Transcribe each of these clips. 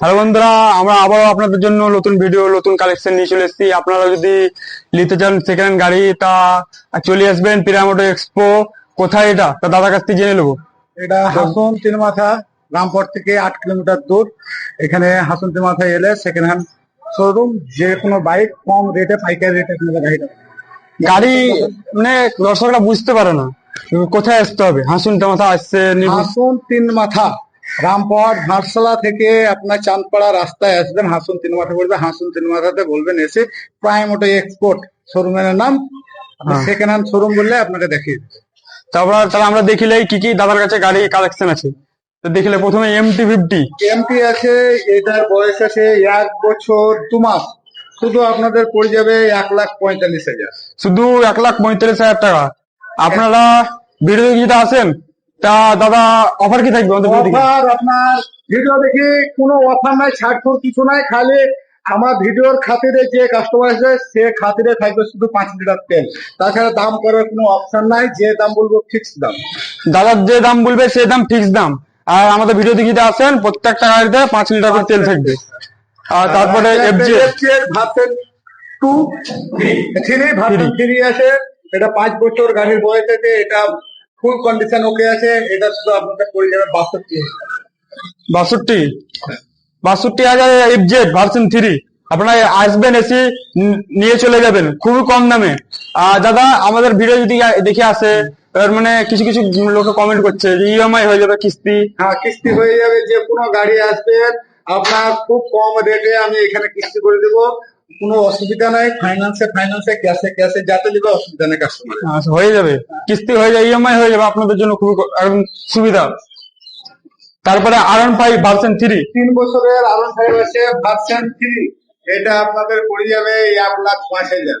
Hello বন্ধুরা, আমরা আবারও আপনাদের জন্য নতুন ভিডিও নতুন কালেকশন নিয়ে চলে এসেছি। আপনারা যদি নিতে চান সেকেন্ড হ্যান্ড গাড়ি, তা চলে আসবেন পিরামোটো এক্সপো কোথায় এটা? তা দাদার কাছ থেকে জেনে নেব। এটা হাসন তিনমাথা। রামপুর থেকে আট কিলোমিটার দূর। এখানে হাসন মাথায় এলে সেকেন্ড হ্যান্ড শোরুম যে কোনো বাইক কম রেটে পাইকারি রেটে আপনাদের গাড়িটা গাড়ি মানে দর্শকরা বুঝতে পারে না। কোথায় আসতে হবে? হাসুনটা মাথা আসছে হাসন তিন মাথা। রামপুর ঘাটশালা থেকে আপনার চাঁদপাড়া রাস্তায় আসবেন। হাসন তিন মাথা বলবে হাসন তিন মাথাতে বলবেন এসে প্রাইম অটো এক্সপোর্ট শোরুমের নাম। সেকেন্ড হ্যান্ড শোরুম বললে আপনাকে দেখিয়ে। তারপর তাহলে আমরা দেখিলে কি কি দাদার কাছে গাড়ি কালেকশন আছে। তো দেখিলে প্রথমে এমটি ফিফটি এমটি আছে এটার বয়স আছে এক বছর দু মাস। শুধু আপনাদের পড়ে যাবে এক লাখ পঁয়তাল্লিশ হাজার। শুধু এক লাখ পঁয়তাল্লিশ হাজার টাকা। আপনারা ভিডিও যদি আসেন তা দাদা অফার কি থাকবে? অফার আপনার ভিডিও দেখি কোনো অফার নাই ছাড় কিছু নাই খালি আমার ভিডিওর খাতিরে যে কাস্টমার আছে সে খাতিরে থাকবে শুধু পাঁচ লিটার তেল। তাছাড়া দাম করার কোনো অপশন নাই যে দাম বলব ফিক্স দাম। দাদার যে দাম বলবে সে দাম ফিক্স দাম। আর আমাদের ভিডিও দেখে যদি আসেন প্রত্যেকটা গাড়িতে পাঁচ লিটার করে তেল থাকবে। আর তারপরে এফজে ভাবছেন টু থ্রি ভাবছেন থ্রি আছে এটা পাঁচ বছর গাড়ির বয়স আছে এটা ফুল কন্ডিশন ওকে আছে এটা শুধু আপনাদের পড়ে যাবে বাষট্টি। বাষট্টি? বাষট্টি হাজার এফজেড ভার্সন থ্রি আপনারা আসবেন এসে নিয়ে চলে যাবেন খুবই কম দামে। আর দাদা আমাদের ভিডিও যদি দেখে আসে এবার মানে কিছু কিছু লোকে কমেন্ট করছে যে ইএমআই হয়ে যাবে কিস্তি। হ্যাঁ কিস্তি হয়ে যাবে যে কোনো গাড়ি আসবেন আপনার খুব কম রেটে আমি এখানে কিস্তি করে দেবো। কোনো অসুবিধা নাই ফাইন্যান্সে ফাইন্যান্সে ক্যাশে ক্যাশে যাতে দিবে অসুবিধা নেই কাস্টমার আচ্ছা, হয়ে যাবে। কিস্তি হয়ে যাবে ইএমআই হয়ে যাবে আপনাদের জন্য একদম সুবিধা। তারপরে আর ওয়ান ফাইভ ভার্সন থ্রি তিন বছরের আর আরন ফাইভ আছে ভার্সন থ্রি এটা আপনাদের পড়ে যাবে এক লাখ পাঁচ হাজার।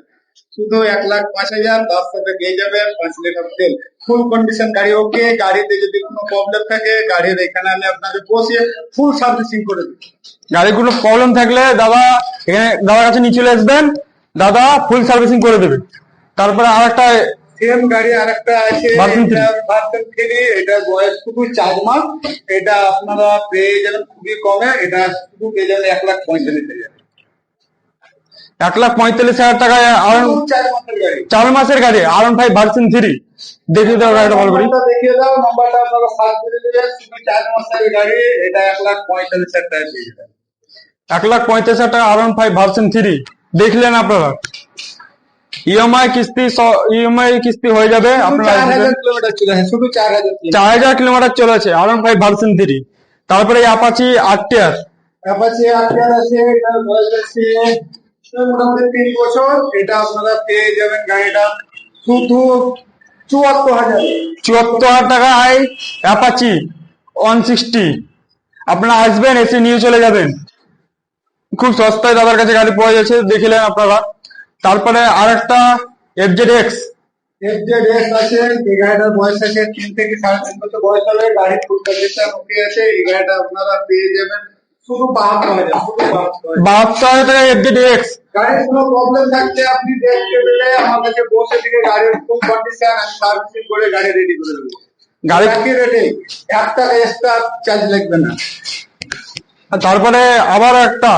শুধু এক লাখ পাঁচ হাজার তার সাথে পেয়ে যাবেন পাঁচ লিটার তেল। ফুল কন্ডিশন গাড়ি ওকে গাড়িতে যদি কোনো প্রবলেম থাকে গাড়ির এখানে আমি আপনাদের বসিয়ে ফুল সার্ভিসিং করে দিই গাড়ির কোনো প্রবলেম থাকলে দাদা এখানে দাদার কাছে নিয়ে চলে আসবেন। দাদা ফুল সার্ভিসিং করে দেবে। তারপরে আর একটা সেম গাড়ি আর একটা আছে। ভার্সন থ্রি এটার বয়স শুধু চার মাস। এটা আপনারা পেয়ে যাবেন খুবই কমে এটা শুধু পেয়ে যাবেন এক লাখ পঁয়তাল্লিশ হাজার। এক লাখ পঁয়তাল্লিশ হাজার টাকায় আর শুধু চার মাসের গাড়ি। চার মাসের গাড়ি আর ওয়ান ফাইভ ভার্সন থ্রি দেখে দাও গাড়িটা ভালো করে। দেখিয়ে দাও নাম্বারটা আপনারা সার্চ করে দেবেন শুধু চার মাসের গাড়ি এটা এক লাখ পঁয়তাল্লিশ হাজার টাকা এক লাখ পঁয়ত্রিশ হাজার টাকা আর ওয়ান ফাইভ ভার্সন থ্রি দেখলেন আপনারা? ইএমআই কিস্তি ইএমআই কিস্তি হয়ে যাবে আপনারা চার হাজার কিলোমিটার চলে আসে শুধু চার হাজার কিলোমিটার। চলেছে আর ওয়ান ফাইভ ভার্সন থ্রি তারপরে অ্যাপাচি আরটিআর অ্যাপাচি আটটার আছে আছে মোটামুটি তিন বছর এটা আপনারা পেয়ে যাবেন গাড়িটা। শুধু চুয়াত্তর হাজার। চুয়াত্তর হাজার টাকায় অ্যাপাচি ওয়ান সিক্সটি। আপনারা আসবেন এসে নিয়ে চলে যাবেন। খুব সস্তায় দাদার কাছে গাড়ি পাওয়া যাচ্ছে দেখিলেন আপনারা। তারপরে আর একটা এফজেড এক্স এফজেড এস আছে এই গাড়িটার বয়স আছে তিন থেকে সাড়ে তিন বছর বয়স হবে গাড়ি ফুল কন্ডিশন ওকে আছে এই গাড়িটা আপনারা পেয়ে যাবেন। শুধু গাড়ির কোনো প্রবলেম থাকলে আপনি দেখতে পেলে আমাদেরকে বসে থেকে গাড়ির ফুল কন্ডিশন আমি সার্ভিসিং করে গাড়ি রেডি করে দেবো। গাড়ি একই রেটে এক টাকা এক্সট্রা চার্জ লাগবে না। তারপরে আবার একটা।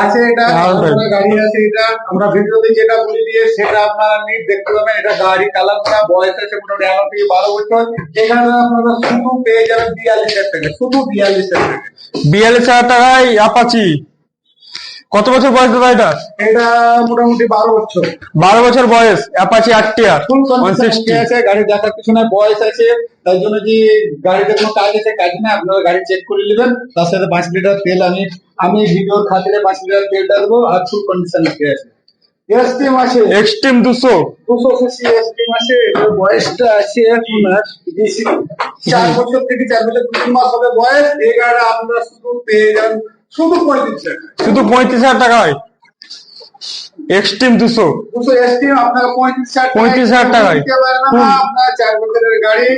আছে এটা আর গাড়ি আছে এটা। আমরা ভিডিওতে যেটা বলে দিয়ে সেটা আপনারা নিট দেখতে পাবেন। এটা গাড়ি কালারটা বয়স আছে মোটামুটি এগারো থেকে বারো বছর। এখানে আপনারা শুধু পেয়ে যাবেন বিয়াল্লিশ হাজার টাকা শুধু বিয়াল্লিশ হাজার টাকা। বিয়াল্লিশ হাজার টাকায় অ্যাপাচি কত বছর বয়স দাদা এটা? এটা মোটামুটি বারো বছর। বারো বছর বয়স অ্যাপাচি সিক্সটি আছে গাড়ি দেখার পিছনে বয়স আছে তার জন্য যে গাড়িতে কোনো কাজ আছে কাজ না আপনারা গাড়ি চেক করে নেবেন তার সাথে পাঁচ লিটার তেল আমি আমি ভিডিওর খাতিরে পাঁচ লিটার তেলটা দেবো আর ফুল কন্ডিশন আছে। এসটিম আছে এক্সট্রিম দুশো। দুশো সিসি এসটিম আছে এটার বয়সটা আছে আপনার চার বছর থেকে চার বছর তিন মাস হবে বয়স এই গাড়ি আপনারা শুধু পেয়ে যান শুধু পঁয়ত্রিশ শুধু পঁয়ত্রিশ হাজার টাকায় এক্সট্রিম দুশো। দুশো এসটিম আপনার পঁয়ত্রিশ হাজার টাকায় 35,000 টাকায়। দিতে পারে না, হুম। আপনার চার বছরের গাড়ি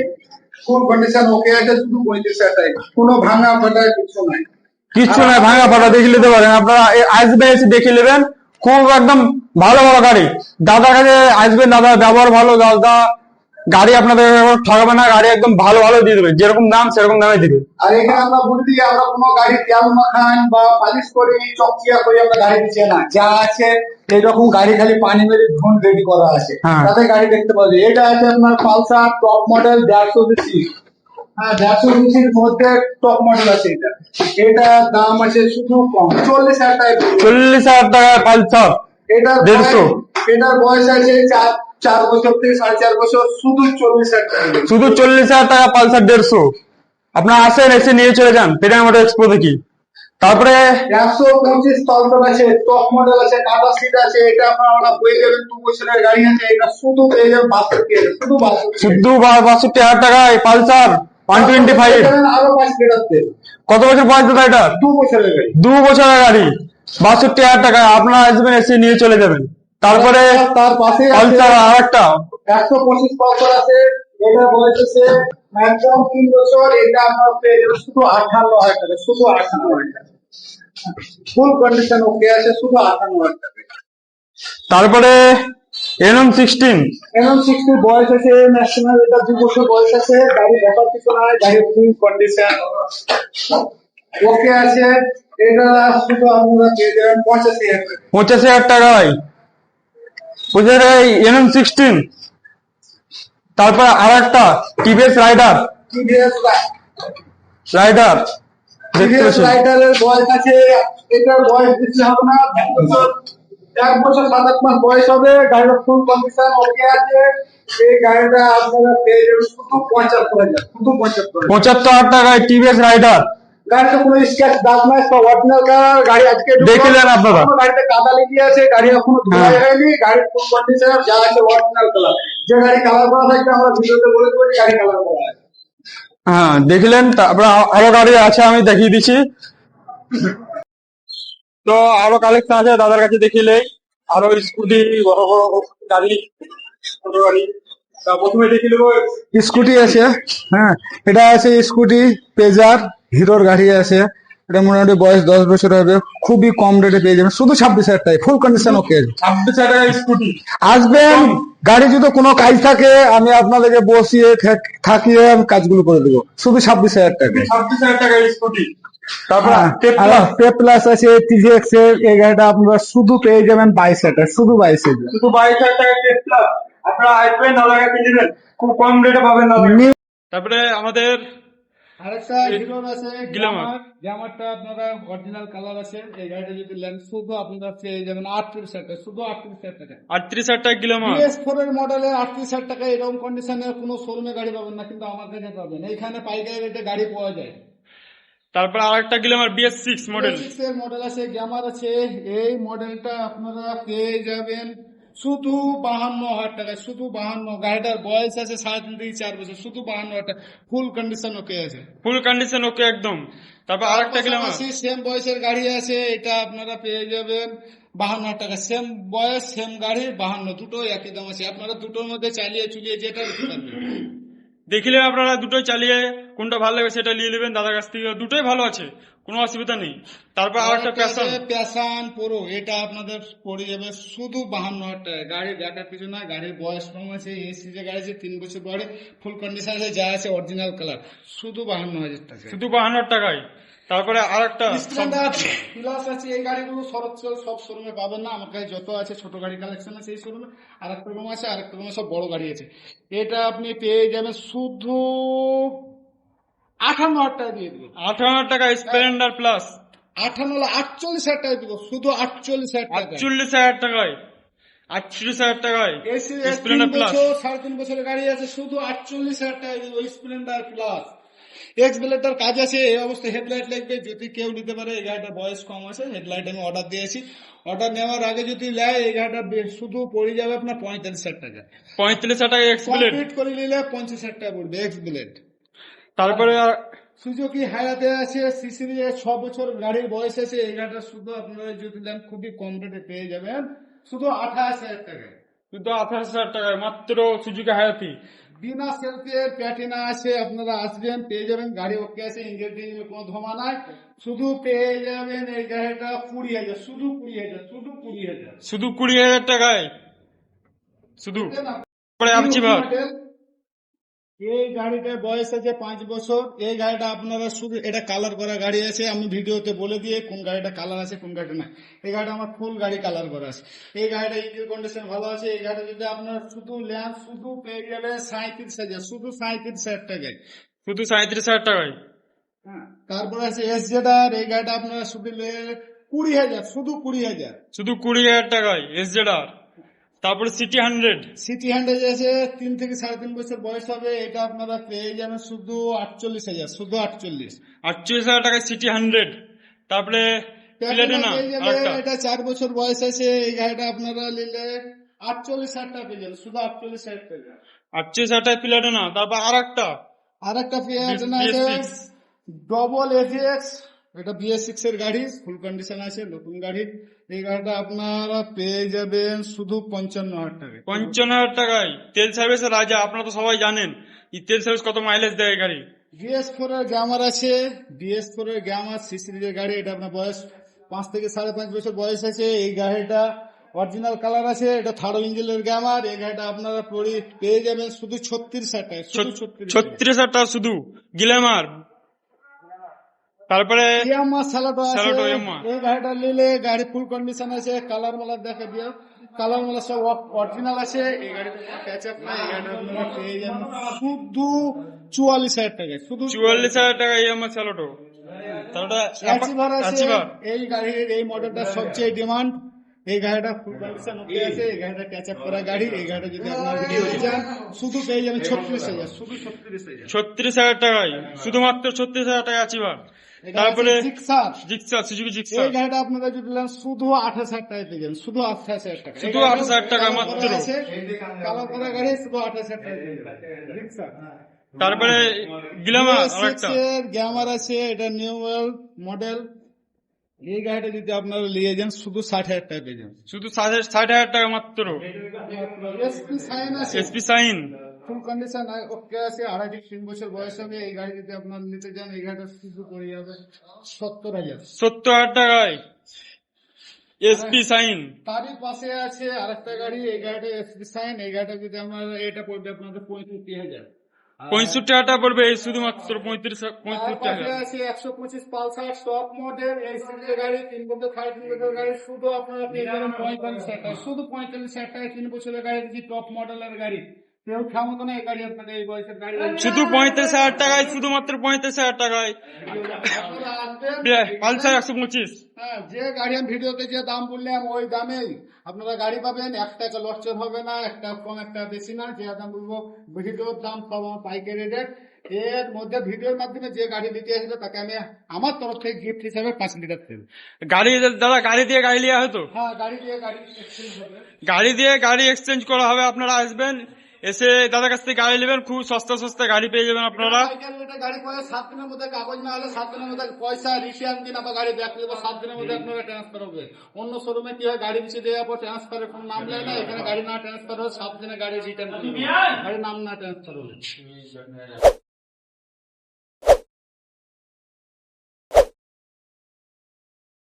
ফুল কন্ডিশন ওকে আছে শুধু পঁয়ত্রিশ হাজার টাকা। কোনো ভাঙা ফাটা কিছু নাই। কিচ্ছু না ভাঙা ফাটা দেখে নিতে পারেন। আপনারা এই আসবেন এসে দেখে নেবেন। খুব একদম ভালো ভালো গাড়ি। দাদার কাছে আসবেন দাদা ব্যবহার ভালো দাদা। গাড়ি আপনাদের ঠকাবে না গাড়ি একদম ভালো ভালো দিয়ে দেবে। যেরকম দাম সেরকম দামে দিবে। আর এখানে আমরা বলে দিই আমরা কোনো গাড়ি তেল মাখান বা পালিশ করে চকচিয়া করে আমরা গাড়ি দিচ্ছি না। যা আছে এইরকম গাড়ি খালি পানি মেরে ধুন রেডি করা আছে। হ্যাঁ। তাতে গাড়ি দেখতে পাওয়া যায়। এটা আছে আপনার পালসার টপ মডেল দেড়শো সিসি হ্যাঁ দেড়শো সিসির মধ্যে টপ মডেল আছে এটা। এটা দাম আছে শুধু কম। চল্লিশ হাজার টাকা চল্লিশ হাজার টাকা পালসার। এটা দেড়শো। এটার বয়স আছে চার চার বছর থেকে সাড়ে চার বছর শুধু চল্লিশ হাজার টাকা শুধু চল্লিশ হাজার টাকা পালসার দেড়শো। আপনার আসেন এসে নিয়ে চলে যান। পেটার মোটর এক্সপো দেখি। তারপরে একশো পঁচিশ পালসার আছে টপ মডেল আছে টাটা সিট আছে এটা আপনারা পেয়ে যাবেন দু বছরের গাড়ি আছে এটা শুধু পেয়ে যাবেন বাষট্টি শুধু বাষট্টি শুধু বাষট্টি হাজার টাকায় পালসার ওয়ান টোয়েন্টি ফাইভ আরও পাঁচ কত বছর পাঁচ দাদা এটা দু বছরের গাড়ি। দু বছরের গাড়ি। বাষট্টি হাজার টাকা। আপনারা আসবেন এসে নিয়ে চলে যাবেন। তারপরে তার পাশে পালসার আর একটা একশো পঁচিশ পালসার আছে এটা আছে একদম তিন বছর এটা আপনার পেয়ে যাবেন শুধু আঠান্ন হাজার টাকা শুধু আঠান্ন হাজার টাকা। ফুল কন্ডিশন ওকে আছে শুধু আঠান্ন হাজার টাকা। তারপরে এনএম সিক্সটিন এমন সিক্সটি বয়স আছে ন্যাশনাল এটা দু বছর বয়স আছে গাড়ি দেখার কিছু নাই গাড়ির ফুল কন্ডিশন ওকে আছে এটা শুধু আপনারা পেয়ে যাবেন পঁচাশি হাজার টাকা। পঁচাশি হাজার টাকায়। বুঝলেন এনএম সিক্সটিন তারপর আর একটা টিভিএস রাইডার রাইডার রাইডারের বয়স আছে এটার বয়স বেশি হবে না এক বছর সাত আট মাস বয়স হবে গাড়ির ফুল কন্ডিশন ওকে আছে এই গাড়িটা আপনারা পেয়ে যাবেন শুধু পঁচাত্তর হাজার শুধু পঁচাত্তর পঁচাত্তর হাজার টাকায় টিভিএস রাইডার গাড়িতে কোনো স্ক্র্যাচ দাগ নাই সব অরিজিনাল কালার গাড়ি আজকে। দেখলেন আপনারা? গাড়িতে কাদা লেগে আছে গাড়ি এখনও ধোয়া হ্যাঁ। হয়নি গাড়ির ফুল কন্ডিশন যা আছে অরিজিনাল কালার যে গাড়ি কালার করা থাকবে আমরা ভিডিওতে বলে দেবো গাড়ি কালার করা আছে হ্যাঁ দেখলেন তারপরে আরও গাড়ি আছে আমি দেখিয়ে দিচ্ছি তো আরও কালেকশন আছে দাদার কাছে দেখিলে আরও স্কুটি বড় বড় গাড়ি ছোট গাড়ি স্কুটি আছে হ্যাঁ। এটা আছে স্কুটি পেজার হিরোর গাড়ি আছে। এটা মোটামুটি বয়স দশ বছর হবে। খুবই কম রেটে পেয়ে যাবেন। শুধু ছাব্বিশ হাজার টাকা ফুল কন্ডিশন ওকে স্কুটি। আসবেন গাড়ি যদি কোনো কাজ থাকে আমি আপনাদেরকে বসিয়ে থাকিয়ে আমি কাজগুলো করে দেবো। শুধু ছাব্বিশ হাজার টাকা ছাব্বিশ হাজার টাকা স্কুটি। তারপর হ্যাঁ, প্লাস আছে টিভিএক্স এর এই গাড়িটা আপনারা শুধু পেয়ে যাবেন বাইশ হাজার শুধু বাইশ হাজার শুধু বাইশ হাজার টাকা আপনারা আসবেন দাদার কাছে নেবেন। খুব কম রেটে পাবেন দাদা তারপরে আমাদের আরেকটা হিরোর আছে গ্ল্যামার। গ্ল্যামার গ্ল্যামারটা আপনারা অরিজিনাল কালার আছে। এই গাড়িটা যদি নেন শুধু আপনারা পেয়ে যাবেন আটত্রিশ হাজার টাকা শুধু আটত্রিশ হাজার টাকা। আটত্রিশ হাজার টাকা গ্ল্যামার বিএস ফোর এর মডেলের আটত্রিশ হাজার টাকা এরকম কন্ডিশনের কোনো শোরুমে গাড়ি পাবেন না কিন্তু আমার কাছে পাবেন। এইখানে পাইকারি রেটে গাড়ি পাওয়া যায়। তারপর আর একটা Glamour BS six model BS6 এর মডেল আছে গ্যামার আছে। এই মডেলটা আপনারা পেয়ে যাবেন শুধু বাহান্ন হাজার টাকায় শুধু বাহান্ন গাড়িটার বয়স আছে সাড়ে তিন থেকে চার বছর শুধু বাহান্ন হাজার টাকা ফুল কন্ডিশন ওকে আছে। ফুল কন্ডিশন ওকে একদম। তারপর আর একটা সেম বয়সের গাড়ি আছে এটা আপনারা পেয়ে যাবেন। বাহান্ন হাজার টাকা সেম বয়স সেম গাড়ি বাহান্ন দুটো একই দাম আছে। আপনারা দুটোর মধ্যে চালিয়ে চুলিয়ে যেটা। দেখিলে আপনারা দুটোই চালিয়ে কোনটা ভালো লাগে সেটা নিয়ে নেবেন দাদার কাছ থেকে। দুটোই ভালো আছে কোনো অসুবিধা নেই। তারপর আর একটা প্যাশন। প্যাশন পুরো এটা আপনাদের পড়ে যাবে শুধু বাহান্ন হাজার টাকা। গাড়ি দেখার কিছু না গাড়ির বয়স কম আছে এসি যে গাড়ি আছে তিন বছর পরে ফুল কন্ডিশন আছে যা আছে অরিজিনাল কালার শুধু বাহান্ন হাজার টাকা শুধু বাহান্ন টাকায়। তারপরে আর একটা প্লাস আছে এই গাড়িগুলো সব সব শোরুমে পাবেন না আমার কাছে যত আছে ছোট গাড়ি কালেকশন আছে এই শোরুমে আর একটা রুম আছে আর একটা রুমে সব বড় গাড়ি আছে। এটা আপনি পেয়ে যাবেন শুধু আঠান্ন হাজার টাকা দিয়ে দেবো। আঠারো টাকা স্প্লেন্ডার প্লাস। আঠান্ন হলো আটচল্লিশ হাজার টাকা দিব শুধু আটচল্লিশ হাজার টাকা আটচল্লিশ হাজার টাকায়। আটচল্লিশ হাজার টাকায় এসি স্প্লেন্ডার প্লাস। সাড়ে তিন বছরের গাড়ি আছে শুধু আটচল্লিশ হাজার টাকা দিব স্প্লেন্ডার প্লাস। এক্স ব্লেডার কাজ আছে এই অবস্থায় হেডলাইট লাগবে যদি কেউ নিতে পারে এই গাড়িটার বয়স কম আছে হেডলাইট আমি অর্ডার দিয়েছি অর্ডার নেওয়ার আগে যদি নেয় এই গাড়িটা শুধু পড়ে যাবে আপনার পঁয়তাল্লিশ হাজার টাকা পঁয়ত্রিশ হাজার টাকা এক্সপ্লেন কমপ্লিট করে নিলে পঞ্চাশ হাজার টাকা পড়বে এক্স ব্লেড তারপরে সুজুকি হায়াতে আছে সিসি ছ বছর গাড়ির বয়স আছে এই গাড়িটা শুধু আপনারা যদি নেন খুবই কম রেটে পেয়ে যাবেন। শুধু আঠাশ হাজার টাকা শুধু আঠাশ হাজার টাকায় মাত্র সুজুকি হায়াতি বিনা সেলফি এর প্যাটিনা আছে আপনারা আসবেন পেয়ে যাবেন গাড়ি ওকে আছে ইঞ্জিন টিঞ্জিন কোনো ধোমা নাই। শুধু পেয়ে যাবেন এই গাড়িটা কুড়ি হাজার শুধু কুড়ি হাজার শুধু কুড়ি হাজার। শুধু কুড়ি হাজার টাকায়? শুধু? পরে ভাব। এই গাড়িটার বয়স আছে পাঁচ বছর। এই গাড়িটা আপনারা শুধু এটা কালার করা গাড়ি আছে। আমি ভিডিওতে বলে দিয়ে কোন গাড়িটা কালার আছে কোন গাড়িটা না। এই গাড়িটা আমার ফুল গাড়ি কালার করা আছে। এই গাড়িটা ইঞ্জিন কন্ডিশন ভালো আছে। এই গাড়িটা যদি আপনারা শুধু ল্যাম্প শুধু পেয়ে যাবে সাঁত্রিশ হাজার শুধু সাঁত্রিশ হাজার টাকায়। শুধু সাঁত্রিশ হাজার টাকায়? হ্যাঁ তারপরে আছে এস জেডার এই গাড়িটা আপনারা শুধু কুড়ি হাজার শুধু কুড়ি হাজার। শুধু কুড়ি হাজার টাকায় এস জেডার তারপরে সিটি হান্ড্রেড সিটি হান্ড্রেড আছে তিন থেকে সাড়ে তিন বছর বয়স হবে এটা আপনারা পেয়ে যাবেন শুধু আটচল্লিশ হাজার শুধু আটচল্লিশ। আটচল্লিশ হাজার টাকায় সিটি হান্ড্রেড তারপরে এটা চার বছর বয়স আছে এই গাড়িটা আপনারা নিলে আটচল্লিশ হাজার টাকা পেয়ে যাবেন শুধু আটচল্লিশ হাজার টাকা আটচল্লিশ হাজার টাকায় প্লেটিনা তারপর আর একটা আর একটা পেয়ে যাবেন আছে BS6 ডবল এজিএক্স এটা বিএস সিক্স এর গাড়ি ফুল কন্ডিশন আছে নতুন গাড়ি। এই গাড়িটা আপনারা পেয়ে যাবেন শুধু পঞ্চান্ন হাজার টাকা পঞ্চান্ন হাজার টাকায়। তেল সার্ভিসের রাজা আপনারা তো সবাই জানেন তেল সার্ভিস কত মাইলেজ দেয় গাড়ি। বিএস ফোর এর গ্যামার আছে বিএস ফোর এর গ্যামার সি সিরিজের গাড়ি এটা আপনার বয়স পাঁচ থেকে সাড়ে পাঁচ বছর বয়স আছে। এই গাড়িটা অরিজিনাল কালার আছে এটা থার্ড ইঞ্জিনের গ্যামার। এই গাড়িটা আপনারা পেয়ে যাবেন শুধু ছত্রিশ হাজার টাকা ছত্রিশ ছত্রিশ হাজার টাকা। শুধু। গ্ল্যামার তারপরে আছে এই গাড়িটা নিলে গাড়ি ফুল কন্ডিশন আছে কালার মালার দেখে দিও। কালার মালার সব অরিজিনাল আছে এই গাড়িতে প্যাচ আপ নাই এই গাড়িটা পেয়ে যাবেন শুধু চুয়াল্লিশ হাজার টাকা শুধু চুয়াল্লিশ হাজার টাকা স্যালোটো আছে অ্যাচিভার এই গাড়ির এই মডেলটা সবচেয়ে ডিমান্ড এই গাড়িটা ফুল কন্ডিশন ওকে আছে এই গাড়িটা ক্যাচ আপ করা গাড়ি এই গাড়িটা যদি আপনার ভিডিও চান শুধু পেয়ে যাবেন ছত্রিশ হাজার। শুধু ছত্রিশ হাজার। ছত্রিশ হাজার টাকায় শুধুমাত্র ছত্রিশ হাজার টাকা অ্যাচিভার তারপরে জিক্সার জিক্সা সুজুকি জিক্সা এই গাড়িটা আপনারা যদি নেন শুধু আঠাশ হাজার টাকা পেয়ে শুধু আঠাশ হাজার টাকা শুধু 28,000 টাকা মাত্র। কালার করা গাড়ি শুধু আঠাশ হাজার টাকা রিক্সা তারপরে গ্ল্যামার BS6 আরেকটা। এর গ্যামার আছে এটা নিউ মডেল। এই গাড়িটা যদি আপনারা নিয়ে যান শুধু ষাট হাজার টাকা পেয়ে যাবেন শুধু ষাট হাজার টাকা মাত্র। এসপি সাইন আছে। SP sign. Full condition okay আছে আড়াই থেকে তিন বছর বয়স হবে এই গাড়ি যদি আপনার নিতে যান এই গাড়িটা শুধু পড়ে যাবে সত্তর হাজার। সত্তর হাজার টাকায়? এসপি সাইন তারই পাশে আছে আরেকটা গাড়ি এই গাড়িটা এসপি সাইন এই গাড়িটা যদি আমরা এটা পড়বে আপনাদের পঁয়ষট্টি হাজার। পঁয়ষট্টি টাকা পড়বে এই শুধুমাত্র পঁয়ত্রিশ তার পঁয়ষট্টি পাশে আছে একশো পঁচিশ পালসার টপ মডেল এই সিরিজের গাড়ি তিন বছর সাড়ে তিন বছর গাড়ি শুধু আপনারা পেয়ে যাবেন পঁয়তাল্লিশ হাজার টাকা শুধু পঁয়তাল্লিশ হাজার টাকা তিন বছরের গাড়ি টপ মডেলের গাড়ি। কেউ ক্ষমতা না এই গাড়ি আপনাদের এই বয়সের গাড়ি শুধু পঁয়ত্রিশ হাজার টাকায় শুধুমাত্র পঁয়ত্রিশ হাজার টাকায়। আসবেন, পালসার একশো পঁচিশ। হ্যাঁ, যে গাড়ি আমি ভিডিওতে যে দাম বললাম ওই দামেই। আপনারা গাড়ি পাবেন এক টাকা লসচর হবে না একটা কম একটা বেশি না যে দাম বলব ভিডিওর দাম সব আমার পাইকারি রেট। এর মধ্যে ভিডিওর মাধ্যমে যে গাড়ি দিতে আসবে তাকে আমি আমার তরফ থেকে গিফট হিসাবে পাঁচ লিটার দেবো। গাড়ি দাদা গাড়ি দিয়ে গাড়ি নেওয়া হতো হ্যাঁ গাড়ি দিয়ে গাড়ি exchange হবে। গাড়ি দিয়ে গাড়ি এক্সচেঞ্জ করা হবে আপনারা আসবেন। এসে দাদার কাছ থেকে গাড়ি নেবেন খুব সস্তা সস্তা গাড়ি পেয়ে যাবেন আপনারা। গাড়ি সাত দিনের মধ্যে কাগজ না হলে সাত দিনের মধ্যে পয়সা রিসিয়ান দিন আবার গাড়ি ব্যাক দেবো সাত দিনের মধ্যে আপনারা ট্রান্সফার হবে। অন্য শোরুমে কি হয় গাড়ি দেওয়ার পর ট্রান্সফারের কোনো নাম নেয় না এখানে গাড়ি না ট্রান্সফার হবে সাত দিনে গাড়ি রিটার্ন গাড়ির নাম না ট্রান্সফার হবে